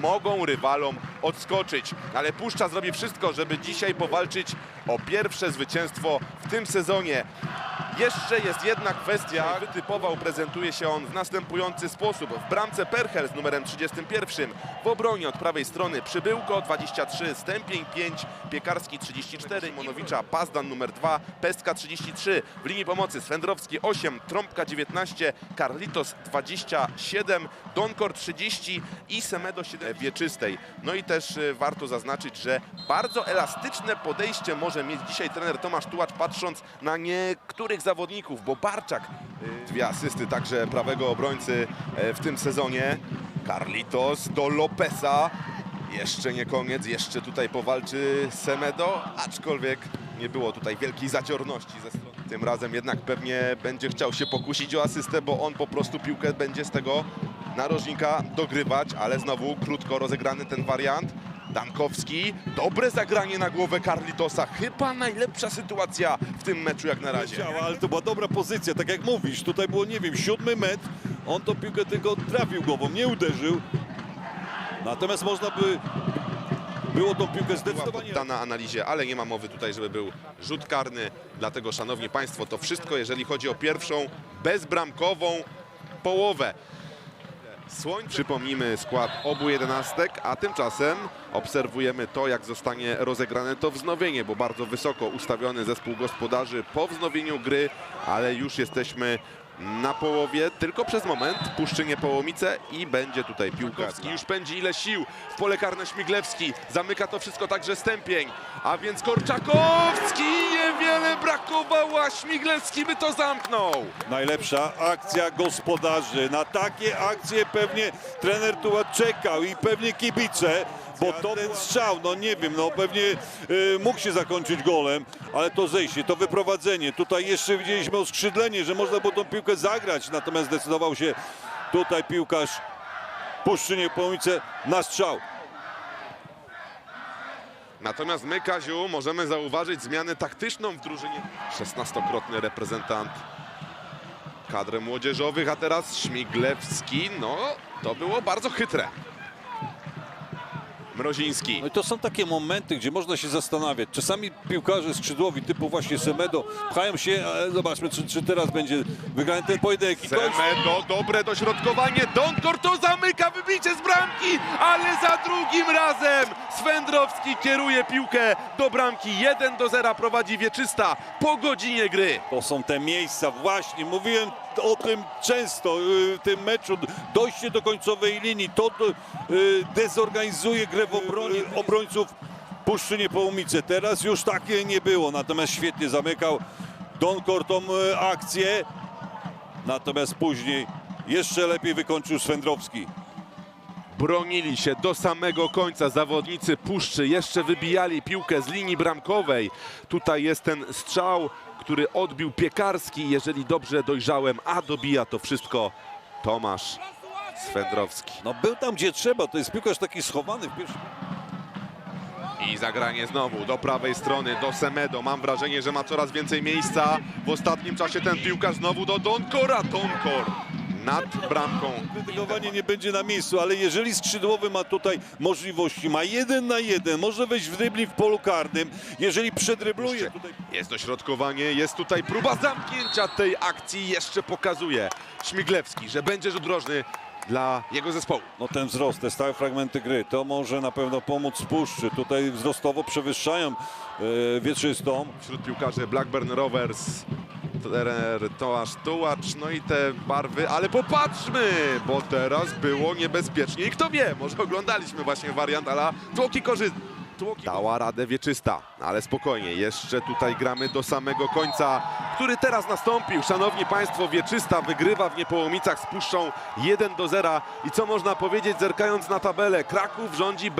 mogą rywalom odskoczyć. Ale Puszcza zrobi wszystko, żeby dzisiaj powalczyć o pierwsze zwycięstwo w tym sezonie. Jeszcze jest jedna kwestia. Wytypował, prezentuje się on w następujący sposób. W bramce Perchel z numerem 31. W obronie od prawej strony Przybyłko 23, Stępień 5, Piekarski 34, Monowicza, Pazdan numer 2, Pestka 33. W linii pomocy Swędrowski 8, Trąbka 19, Carlitos 27, Donkor 30 i Semedo 7 wieczystej. No i też y, warto zaznaczyć, że bardzo elastyczne podejście może mieć dzisiaj trener Tomasz Tułacz patrząc na niektórych zawodników, bo Barczak y, dwie asysty także prawego obrońcy e, w tym sezonie. Carlitos do Lopesa. Jeszcze nie koniec, jeszcze tutaj powalczy Semedo, aczkolwiek nie było tutaj wielkiej zaciorności ze strony. Tym razem jednak pewnie będzie chciał się pokusić o asystę, bo on po prostu piłkę będzie z tego narożnika dogrywać, ale znowu krótko rozegrany ten wariant. Dankowski, dobre zagranie na głowę Carlitosa. Chyba najlepsza sytuacja w tym meczu jak na razie. Działa, ale to była dobra pozycja, tak jak mówisz. Tutaj było, nie wiem, siódmy metr. On tą piłkę tylko trafił głową, nie uderzył. Natomiast można by było tą piłkę zdecydowanie... poddana analizie, ale nie ma mowy tutaj, żeby był rzut karny. Dlatego, szanowni państwo, to wszystko, jeżeli chodzi o pierwszą bezbramkową połowę. Przypomnijmy skład obu jedenastek, a tymczasem obserwujemy to, jak zostanie rozegrane to wznowienie, bo bardzo wysoko ustawiony zespół gospodarzy po wznowieniu gry, ale już jesteśmy na połowie, tylko przez moment puszczy Niepołomice i będzie tutaj piłka. Już pędzi ile sił. W pole karne Śmiglewski, zamyka to wszystko także Stępień, a więc Korczakowski niewiele brakowało, a by to zamknął. Najlepsza akcja gospodarzy. Na takie akcje pewnie trener Tułacz czekał i pewnie kibice, bo to ten strzał, no nie wiem, no pewnie y, mógł się zakończyć golem, ale to zejście, to wyprowadzenie. Tutaj jeszcze widzieliśmy oskrzydlenie, że można było tą piłkę zagrać, natomiast zdecydował się tutaj piłkarz Puszczynie Połomice na strzał. Natomiast my, Kaziu, możemy zauważyć zmianę taktyczną w drużynie. 16-krotny reprezentant kadry młodzieżowych, a teraz Śmiglewski. No, to było bardzo chytre. Mroziński. No i to są takie momenty, gdzie można się zastanawiać. Czasami piłkarze skrzydłowi typu właśnie Semedo pchają się, ale zobaczmy, czy, czy teraz będzie wygrany ten pojedynek. I to jest Semedo, dobre dośrodkowanie. Donkor to zamyka wybicie z bramki, ale za drugim razem Swędrowski kieruje piłkę do bramki. 1 do 0 prowadzi Wieczysta po godzinie gry. To są te miejsca, właśnie mówiłem o tym często y, w tym meczu. Dojście do końcowej linii, to y, dezorganizuje grę w obronie obrońców Puszczynie Połumice. Teraz już takie nie było, natomiast świetnie zamykał Donkor tą y, akcję. Natomiast później jeszcze lepiej wykończył Swędrowski. Bronili się do samego końca zawodnicy Puszczy, jeszcze wybijali piłkę z linii bramkowej. Tutaj jest ten strzał, który odbił Piekarski, jeżeli dobrze dojrzałem, a dobija to wszystko Tomasz Swędrowski. No był tam gdzie trzeba, to jest piłkarz taki schowany w pierwszym... I zagranie znowu do prawej strony, do Semedo. Mam wrażenie, że ma coraz więcej miejsca. W ostatnim czasie ten piłkarz znowu do Donkora. Donkor nad bramką. Krytykowanie nie będzie na miejscu, ale jeżeli skrzydłowy ma tutaj możliwości, ma jeden na jeden, może wejść w dribbling w polu karnym, jeżeli przedrybluje tutaj... Jest dośrodkowanie, jest tutaj próba zamknięcia tej akcji. Jeszcze pokazuje Śmiglewski, że będzie rzut drożny dla jego zespołu. No ten wzrost, te stałe fragmenty gry, to może na pewno pomóc Puszczy. Tutaj wzrostowo przewyższają e, wieczystą. Wśród piłkarzy Blackburn Rovers, trener Tomasz Tułacz, no i te barwy, ale popatrzmy, bo teraz było niebezpiecznie i kto wie, może oglądaliśmy właśnie wariant, ale tłoki korzystne. Dała radę wieczysta, ale spokojnie, jeszcze tutaj gramy do samego końca, który teraz nastąpił. Szanowni Państwo, wieczysta wygrywa w Niepołomicach z Puszczą 1 do 0 i co można powiedzieć zerkając na tabelę, Kraków rządzi bez